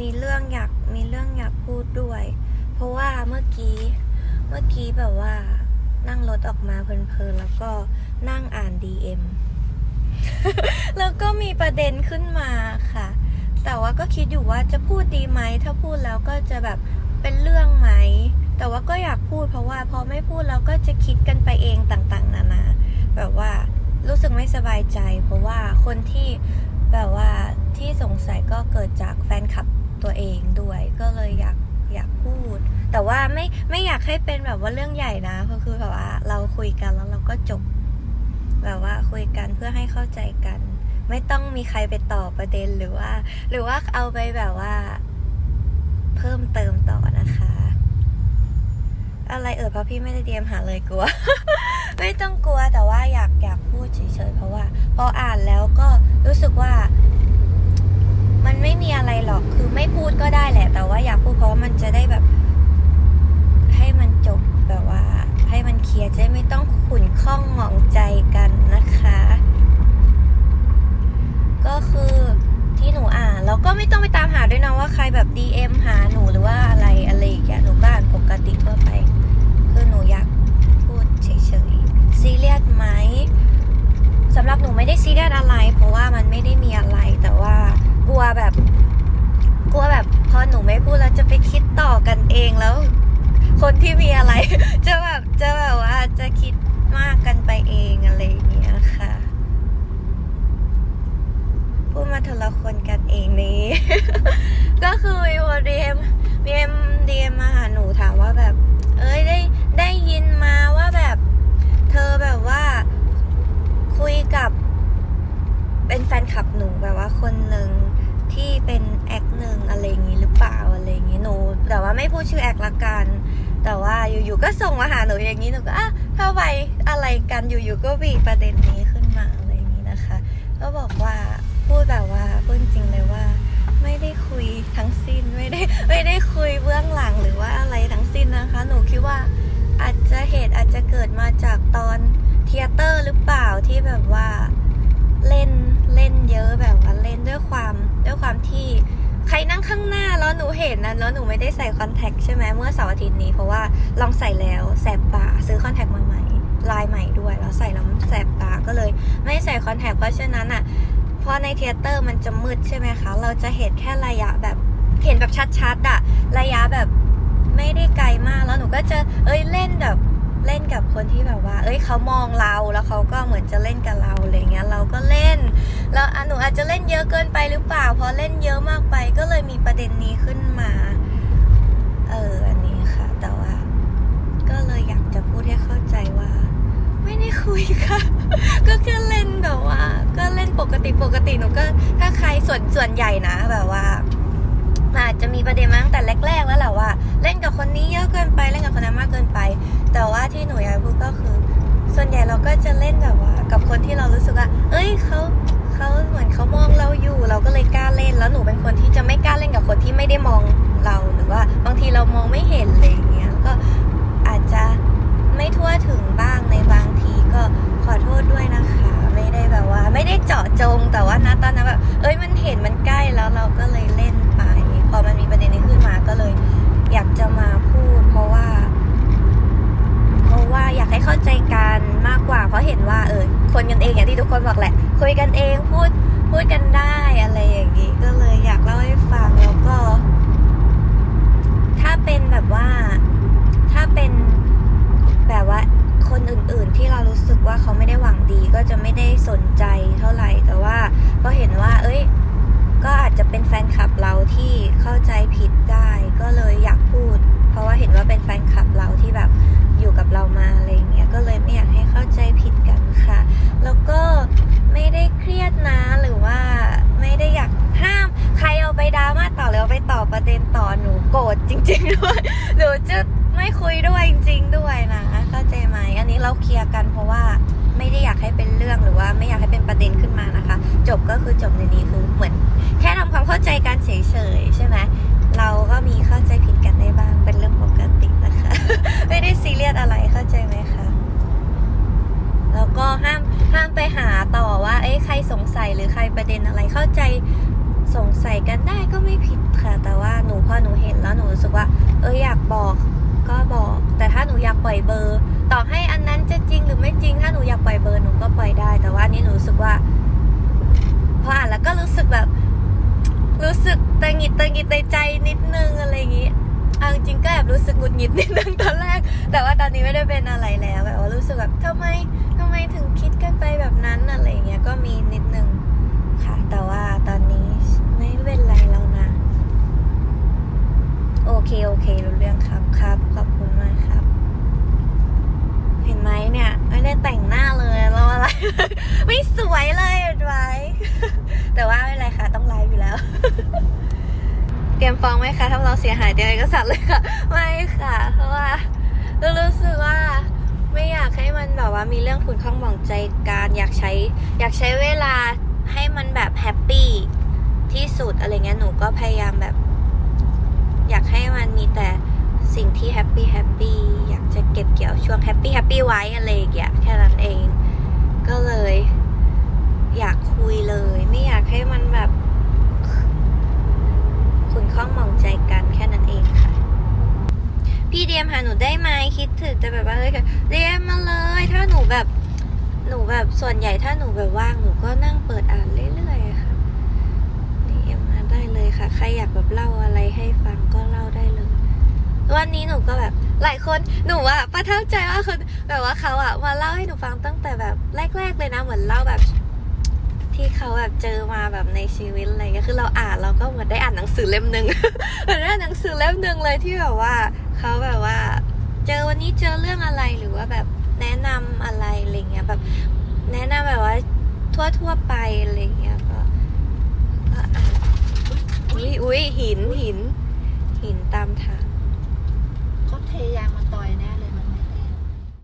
มีเรื่องอยากมีเรื่องอยากพูดด้วย เพราะว่าเมื่อกี้เมื่อกี้แบบว่านั่งรถออกมาเพลินๆแล้วก็นั่งอ่าน DM แล้วก็มีประเด็นขึ้นมาค่ะ แต่ว่าก็คิดอยู่ว่าจะพูดดีไหม ถ้าพูดแล้วก็จะแบบเป็นเรื่องไหม แต่ว่าก็อยากพูดเพราะว่าพอไม่พูดเราก็จะคิดกันไปเองต่างๆ นานา แบบว่ารู้สึกไม่สบายใจ เพราะว่าคนที่แบบว่าที่สงสัยก็เกิดจากแฟนคลับ ตัวเองด้วยก็เลยอยากอยากพูด แต่ว่าไม่ไม่อยากให้เป็นแบบว่าเรื่องใหญ่นะก็คือแบบว่าเราคุยกันแล้วเราก็จบ แบบว่าคุยกันเพื่อให้เข้าใจกัน ไม่ต้องมีใครไปต่อประเด็นหรือว่า หรือว่าเอาไปแบบว่า เพิ่มเติมต่อนะคะ อะไรเอ่ยเพราะพี่ไม่ได้เตรียมหาเลยกลัว ไม่ต้องกลัวแต่ว่าอยากอยากพูดเฉยๆเพราะว่าพออ่านแล้วก็รู้สึกว่า มันไม่มีอะไรหรอกคือไม่พูดก็ได้แหละ แต่ว่าอยากพูดเพราะว่ามันจะได้แบบ ให้มันจบแบบว่า ให้มันเคลียร์จะได้ไม่ต้องขุ่นข้องหมองใจกันนะคะ ก็คือที่หนูอ่านแล้วก็ไม่ต้องไปตามหาด้วยนะว่าใครแบบ DM หาหนูหรือว่าอะไรอะไรอย่างเงี้ยหนูก็อ่านปกติทั่วไป คือหนูอยากพูดเฉยๆซีเรียสไหมสำหรับหนูไม่ได้ซีเรียสอะไร เพราะว่ามันไม่ได้มีอะไร แต่ว่ากลัวแบบ กลัวแบบพอหนูไม่พูดแล้วจะไปคิดต่ อกันเองแล้ว คนที่มีอะไร จะแบบจะแบบว่าจะคิดมากกันไปเองอะไรอย่างเงี้ยค่ะพูดมาทละคนกันเองนี้ ก็คือมีวดีเอ็มมีเอ็มดีเอ็มมาหาหนูถามว่าแบบ เอ้ยได้ได้ยินมาว่าแบบ เธอแบบว่า คุยกับ เป็นแฟนคลับหนูแบบว่าคนหนึ่งที่เป็นแอคหนึ่งอะไรอย่างงี้หรือเปล่าอะไรอย่างงี้หนู แต่ว่า ไม่พูดชื่อแอคละกัน แต่ว่าอยู่ๆก็ส่งมาหาหนูอย่างนี้หนูก็อะถ้าไวอะไรกันอยู่ๆก็มีประเด็นนี้ขึ้นมาอะไรอย่างนี้นะคะ ก็บอกว่าพูดแบบว่าพูดจริงเลยว่า ไม่ได้คุยทั้งสิ้นไม่ได้ไม่ได้คุยเบื้องหลังหรือว่าอะไรทั้งสิ้นนะคะ หนูคิดว่าอาจจะเหตุอาจจะเกิดมาจากตอนเทเตอร์หรือเปล่าที่แบบว่าเล่นเล่นเยอะแบบว่าเล่นด้วยความด้วยความที่ นั่งข้างหน้าแล้วหนูเห็นนะแล้วหนูไม่ได้ใส่คอนแทคใช่ไหมเมื่อเสาร์อาทิตย์นี้เพราะว่าลองใส่แล้วแสบตาซื้อคอนแทคมาใหม่ลายใหม่ด้วยแล้วใส่แล้วแสบตาก็เลย ไม่ใส่คอนแทคเพราะฉะนั้นอะเพราะในเทเตอร์มันจะมืดใช่ไหมคะ เราจะเห็นแค่ระยะแบบเห็นแบบชัดๆอะระยะแบบไม่ได้ไกลมากแล้วหนูก็จะเอ้ยเล่นแบบ เล่นกับคนที่แบบว่า เอ้ยเขามองเราแล้วเขาก็เหมือนจะเล่นกับเราอะไรเงี้ยเราก็เล่นแล้วอหนูอาจจะเล่นเยอะเกินไปหรือเปล่าพอเล่นเยอะมากไปก็เลยมีประเด็นนี้ขึ้นมา เอออันนี้ค่ะ แต่ว่า ก็เลยอยากจะพูดให้เข้าใจว่า ไม่ได้คุยค่ะ ก็แค่เล่นแบบว่า ก็เล่นปกติปกติหนูก็ ถ้าใครส่วนส่วนใหญ่นะแบบว่าอาจจะมีประเด็นมาตั้งแต่แรก ๆ แล้วแหละว่า เล่นกับคนนี้เยอะ เกินไปเล่นกับคนนั้นมากเกินไป แต่ว่าที่หนูอยากพูดก็คือ ส่วนใหญ่เราก็จะเล่นแบบว่า กับคนที่เรารู้สึกว่า เอ้ยเขาเขาเหมือนเขามองเราอยู่ เราก็เลยกล้าเล่น แล้วหนูเป็นคนที่จะไม่กล้าเล่นกับคนที่ไม่ได้มองเราหรือว่า โกรธจริง ๆ ด้วยหนูจะไม่คุยด้วยจริง ๆ ด้วยนะเข้าใจไหมอันนี้เราเคลียร์กันเพราะว่าไม่ได้อยากให้เป็นเรื่องหรือว่าไม่อยากให้เป็นประเด็นขึ้นมานะคะ จบก็คือจบในนี้คือเหมือน แค่ทำความเข้าใจกันเฉยๆใช่ไหมเราก็มีเข้าใจผิดกันได้บ้างเป็นเรื่องปกตินะคะ ไม่ได้ซีเรียสอะไรเข้าใจไหมคะแล้วก็ห้ามห้ามไปหาต่อว่า เอ้ใครสงสัยหรือใครประเด็นอะไรเข้าใจ สงสัยกันได้ก็ไม่ผิดค่ะ แต่ว่าหนูพอหนูเห็นแล้วหนูรู้สึกว่า เอออยากบอกก็บอก แต่ถ้าหนูอยากปล่อยเบอร์ ต่อให้อันนั้นจะจริงหรือไม่จริง ถ้าหนูอยากปล่อยเบอร์หนูก็ปล่อยได้ แต่ว่านี้หนูรู้สึกว่าพออ่านแล้วก็รู้สึกแบบ รู้สึกตังหิดตังหิดในใจนิดนึงอะไรอย่างงี้เอาจริงก็แอบรู้สึกหงุดหงิดนิดนึงตอนแรก แต่ว่าตอนนี้ไม่ได้เป็นอะไรแล้วแบบว่ารู้สึกแบบทำไมทำไมถึงคิดกันไปแบบนั้นอะไรอย่างเงี้ยก็มีนิดนึงค่ะ แต่ว่าตอนนี้ไม่เป็นไรแล้วนะ โอเค โอเค รู้เรื่องครับครับ ขอบคุณมากครับ เห็นไหมเนี่ย ไม่ได้แต่งหน้าเลยแล้วอะไร ไม่สวยเลยเห็นไหมแต่ว่าไม่เป็นไรค่ะ ต้องไลฟ์อยู่แล้ว เตรียมฟ้องไหมคะ ถ้าเราเสียหายเตรียมเอกสารเลยค่ะ ไม่ค่ะ เพราะว่ารารู้สึกว่าไม่อยากให้มันแบบว่ามีเรื่องขุนข้องหมองใจการอยากใช้ อยากใช้เวลาให้มันแบบแฮปปี้ที่สุดอะไรเงี้ยหนูก็พยายามแบบ อยากให้มันมีแต่สิ่ง ที่แฮปปี้แฮปปี้อยากจะเก็บเกี่ยวช่วงแฮปปี้แฮปปี้ไว้อะไรอย่างเงี้ยแค่นั้นเอง ก็เลย อยากคุยเลย ไม่อยากให้มันแบบคุณข้องมองใจกันแค่นั้นเองค่ะพี่เดียมหาหนูได้ไหมคิดถึงแต่แบบว่าเลยเดียมมาเลย ถ้าหนูแบบ หนูแบบส่วนใหญ่ถ้าหนูแบบว่างหนูก็นั่งเปิดอ่านเรื่อยๆค่ะเดียมมาได้เลยค่ะ ใครอยากแบบเล่าอะไรให้ฟังก็เล่าได้เลย วันนี้หนูก็แบบหลายคนหนูอะประทับใจว่าคนแบบว่าเขาอะมาเล่าให้หนูฟังตั้งแต่แบบแรก ๆ เลยนะเหมือนเล่าแบบ ที่เขาแบบเจอมาแบบในชีวิตอะไรเงี้ยคือเราอ่านเราก็เหมือนได้อ่านหนังสือเล่มหนึ่งเหมือนได้อ่านหนังสือเล่มหนึ่งเลยที่แบบว่าเขาแบบว่า เจอวันนี้เจอเรื่องอะไรหรือว่าแบบแนะนำอะไรอะไรเงี้ยแบบ แนะนำแบบว่าทั่วทั่วๆไปอะไรเงี้ยก็ก็อ่านอุ้ยอุ้ยหินหินเเทยางมาต่อยแน่เลย